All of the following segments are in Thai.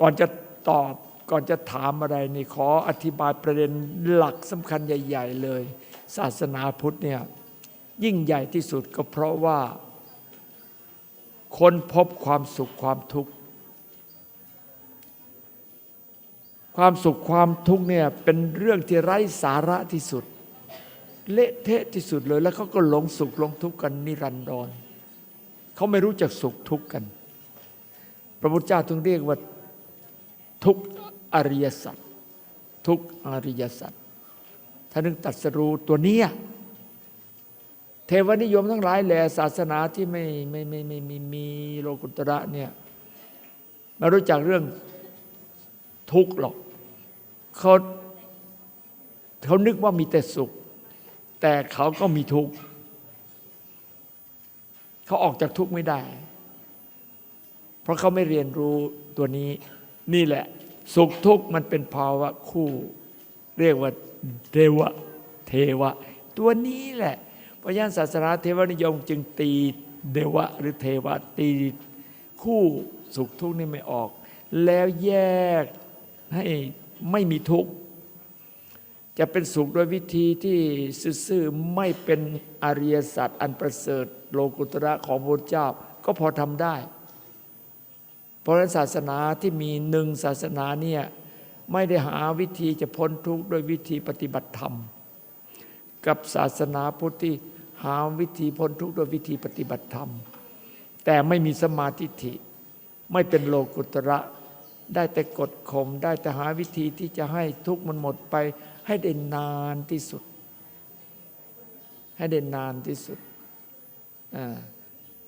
ก่อนจะตอบก่อนจะถามอะไรนี่ขออธิบายประเด็นหลักสำคัญใหญ่ ๆ เลย ศาสนาพุทธเนี่ยยิ่งใหญ่ที่สุดก็เพราะว่าคนพบความสุขความทุกข์ ความสุขความทุกข์เนี่ยเป็นเรื่องที่ไร้สาระที่สุด เละเทะที่สุดเลยแล้วเขาก็หลงสุขหลงทุกข์กันนิรันดรเขาไม่รู้จักสุขทุกข์กัน พระพุทธเจ้าถึงเรียกว่า ทุกอริยสัจทุกอริยสัจท่านนึงตัดสรู้ตัวเนี้ยเทวนิยมทั้งหลายแหล่ศาสนาที่ไม่ไม่ไม่ไม่ไม่มีโลกุตระเนี่ยไม่รู้จักเรื่องทุกข์หรอกเขาเขานึกว่ามีแต่สุข แต่เขาก็มีทุกข์เขาออกจากทุกข์ไม่ได้ เพราะเขาไม่เรียนรู้ตัวนี้ นี่แหละ สุขทุกข์มันเป็นภาวะคู่ เรียกว่าเทวะเทวะ ตัวนี้แหละเพราะฉะนั้นศาสนาเทวนิยมจึงตีเดวะหรือเทวะตีคู่สุขทุกข์นี่ไม่ออก แล้วแยกให้ไม่มีทุกข์จะเป็นสุขโดยวิธีที่ซื่อๆไม่เป็นอริยสัจอันประเสริฐโลกุตระของพระเจ้าก็พอทำได้ เพราะฉะนั้นศาสนาที่มีหนึ่งศาสนาเนี่ยไม่ได้หาวิธีจะพ้นทุกข์โดยวิธีปฏิบัติธรรม กับศาสนาพุทธที่หาวิธีพ้นทุกข์โดยวิธีปฏิบัติธรรม แต่ไม่มีสมาธิฐิไม่เป็นโลกุตระ ได้แต่กดข่มได้แต่หาวิธีที่จะให้ทุกข์มันหมดไป ให้ได้นานที่สุด ให้ได้นานที่สุด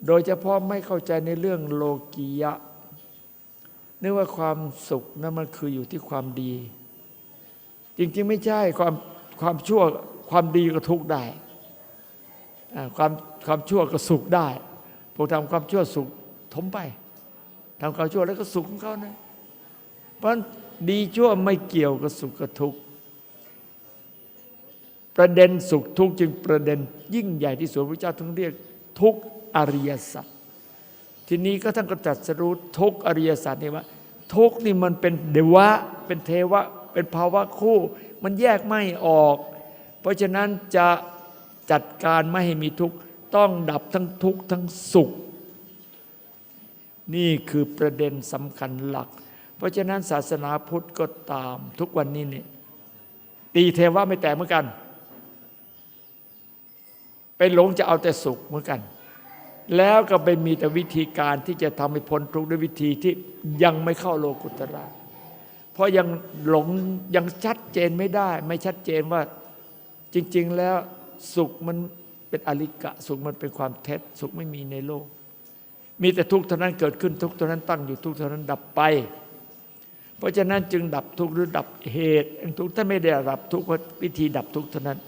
โดยเฉพาะไม่เข้าใจในเรื่องโลกียะ นึกว่าความสุขนั้นมันคืออยู่ที่ความดี จริงๆไม่ใช่ความความชั่วความดีก็ทุกได้ความความชั่วก็สุขได้พวกทำความชั่วสุขถมไปทำความชั่วแล้วก็สุขของเขานะเพราะนั้นดีชั่วไม่เกี่ยวกับสุขกับทุกข์ประเด็นสุขทุกข์จึงประเด็น ยิ่งใหญ่ที่สุดพระเจ้าถึงเรียกทุกอริยสัจทีนี้ก็ท่านก็ตรัสรู้ทุกอริยสัจนี่ว่า ทุกข์นี่มันเป็นเดวะ เป็นเทวะ เป็นภาวะคู่ มันแยกไม่ออก เพราะฉะนั้นจะจัดการไม่ให้มีทุกข์ต้องดับทั้งทุกข์ทั้งสุข นี่คือประเด็นสำคัญหลัก เพราะฉะนั้นศาสนาพุทธก็ตามทุกวันนี้เนี่ยตีเทวะไม่แตกเหมือนกันไปหลงจะเอาแต่สุขเหมือนกัน แล้วก็ไปมีแต่วิธีการที่จะทำให้พ้นทุกข์ด้วยวิธีที่ยังไม่เข้าโลกุตระเพราะยังหลงยังชัดเจนไม่ได้ ไม่ชัดเจนว่าจริง ๆ แล้วสุขมันเป็นอลิกะ สุขมันเป็นความเท็จสุขไม่มีในโลก มีแต่ทุกข์เท่านั้นเกิดขึ้นทุกข์เท่านั้นตั้งอยู่ทุกข์เท่านั้นดับไป เพราะฉะนั้นจึงดับทุกข์หรือดับเหตุทุกข์ท่านไม่ได้ดับทุกข์เพราวิธีดับทุกข์เท่านั้น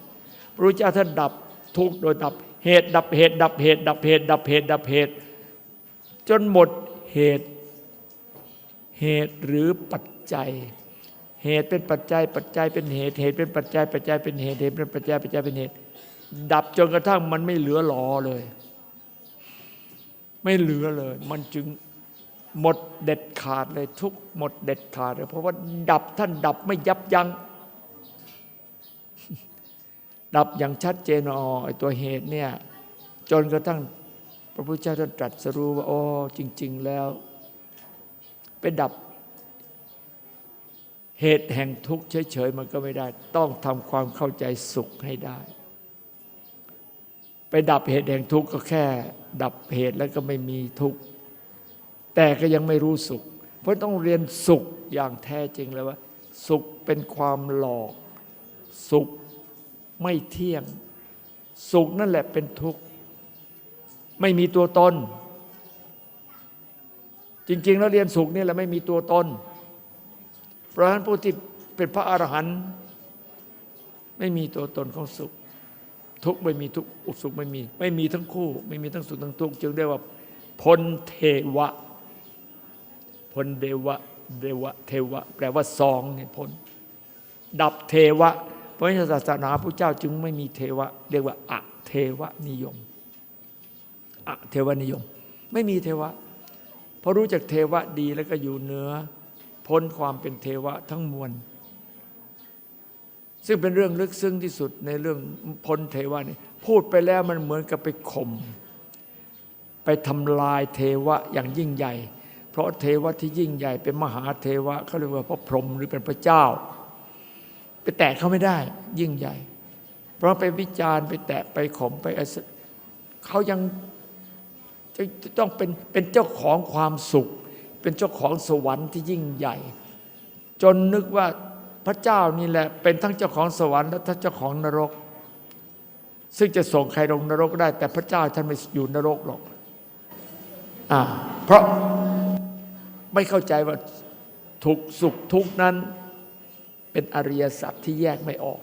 พระพุทธเจ้าท่านดับทุกข์โดยดับ เหตุดับเหตุดับเหตุดับเหตุดับเหตุดับเหตุจนหมดเหตุเหตุหรือปัจจัย เหตุเป็นปัจจัย ปัจจัยเป็นเหตุเหตุเป็นปัจจัย ปัจจัยเป็นเหตุเหตุเป็นปัจจัยปัจจัยเป็นเหตุ ดับจนกระทั่งมันไม่เหลือหลอเลย ไม่เหลือเลย มันจึงหมดเด็ดขาดเลยทุกหมดเด็ดขาดเลยเพราะว่าดับท่านดับไม่ยับยั้ง ดับอย่างชัดเจนอ๋อไอตัวเหตุเนี่ยจนกระทั่งพระพุทธเจ้าท่านตรัสรู้ว่าโอ้จริง ๆ แล้ว ไปดับ เหตุแห่งทุกข์เฉยๆมันก็ไม่ได้ ต้องทำความเข้าใจสุขให้ได้ ไปดับเหตุแห่งทุกข์ก็แค่ ดับเหตุแล้วก็ไม่มีทุกข์แต่ก็ยังไม่รู้สุข เพราะต้องเรียนสุขอย่างแท้จริงเลยว่า สุขเป็นความหลอก สุข ไม่เที่ยง สุขนั่นแหละเป็นทุกข์ ไม่มีตัวตน จริง ๆ แล้วเรียนสุขนี่แหละไม่มีตัวตน เพราะฉะนั้นผู้ที่เป็นพระอรหันต์ไม่มีตัวตนของสุข ทุกข์ไม่มีทุกข์สุขไม่มี ไม่มีทั้งคู่ ไม่มีทั้งสุขทั้งทุกข์จึงได้ว่าพลเทวะพลเดวะเดวะ เทวะ แปลว่าสองเนี่ยพลดับเทวะ ราะฉะนั้นศาสนาพระเจ้าจึงไม่มีเทวะ เรียกว่าอะเทวนิยมอะเทวนิยม ไม่มีเทวะเพราะรู้จักเทวะดีแล้วก็อยู่เหนือ พ้นความเป็นเทวะทั้งมวลซึ่งเป็นเรื่องลึกซึ้งที่สุดในเรื่องพ้นเทวะนี่พูดไปแล้วมันเหมือนกับไปข่มไปทำลายเทวะอย่างยิ่งใหญ่ เพราะเทวะที่ยิ่งใหญ่เป็นมหาเทวะเขาเรียกว่าพระพรหมหรือเป็นพระเจ้า ไปแตะเขาไม่ได้ ยิ่งใหญ่ เพราะไปวิจารณ์ไปแตะไปข่มไปเขายังจะต้องเป็นเป็นเจ้าของความสุข เป็นเจ้าของสวรรค์ที่ยิ่งใหญ่ จนนึกว่าพระเจ้านี่แหละ เป็นทั้งเจ้าของสวรรค์และทั้งเจ้าของนรก ซึ่งจะส่งใครลงนรกได้ แต่พระเจ้าท่านไม่อยู่นรกหรอกอ่าเพราะไม่เข้าใจว่าทุกสุขทุกนั้น เป็นอริยสัจที่แยกไม่ออก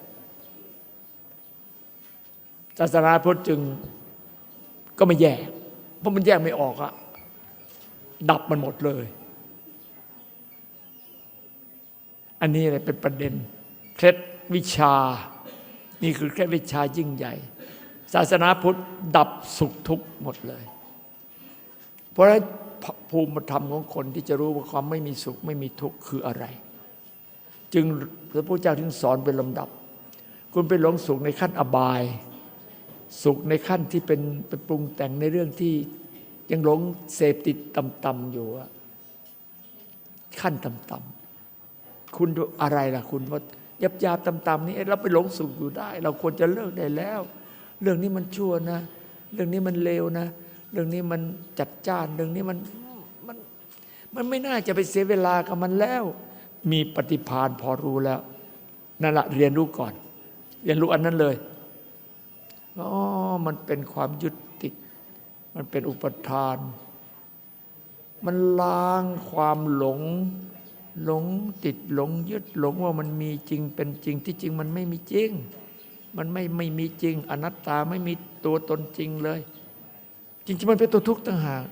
ศาสนาพุทธจึงก็ไม่แยก เพราะมันแยกไม่ออกอะดับมันหมดเลย อันนี้เลยเป็นประเด็น เคล็ดวิชา นี่คือเคล็ดวิชายิ่งใหญ่ ศาสนาพุทธดับสุขทุกข์หมดเลย เพราะฉะนั้นภูมิธรรมของคนที่จะรู้ว่าความไม่มีสุขไม่มีทุกข์คืออะไร จึงพระพุทธเจ้าถึงสอนเป็นลำดับ คุณไปหลงสุขในขั้นอบาย สุขในขั้นที่เป็นเป็นปรุงแต่งในเรื่องที่ยังหลงเสพติดต่ำๆอยู่ขั้นต่ำๆคุณอะไรล่ะคุณว่ายับยาบต่ำๆนี่เอ๊ะเราไปหลงสุขอยู่ได้ เราควรจะเลิกได้แล้ว เรื่องนี้มันชั่วนะ เรื่องนี้มันเลวนะ เรื่องนี้มันจัดจ้านเรื่องนี้มันมันมันไม่น่าจะไปเสียเวลากับมันแล้ว มีปฏิภาณพอรู้แล้วนั่นแหละเรียนรู้ก่อน เรียนรู้อันนั้นเลยอ๋อมันเป็นความยึดติด มันเป็นอุปทาน มันล้างความหลง หลงติดหลงยึดหลงว่ามันมีจริงเป็นจริงที่จริงมันไม่มีจริง มันไม่ไม่มีจริง อนัตตาไม่มีตัวตนจริงเลย จริงๆมันเป็นตัวทุกข์ต่างหาก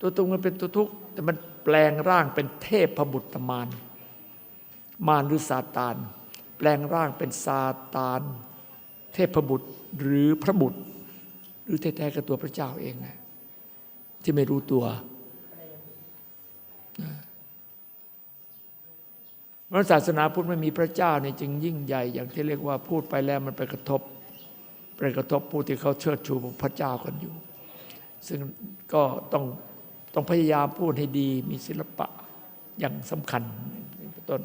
ตัวตรงมันเป็นตัวทุกข์แต่มัน แปลงร่างเป็นเทพพบุตรมารมารหรือซาตาน แปลงร่างเป็นซาตาน เทพบุตรหรือพระบุตร หรือแท้ๆกับตัวพระเจ้าเองนะที่ไม่รู้ตัวเพราะศาสนาพุทธไม่มีพระเจ้าเนี่ยจึงยิ่งใหญ่ อย่างที่เรียกว่าพูดไปแล้วมันไปกระทบไปกระทบผู้ที่เขาเชิดชูพระเจ้ากันอยู่ ซึ่งก็ต้อง ต้องพยายามพูดให้ดีมีศิลปะอย่างสำคัญเต้น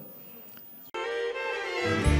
thank you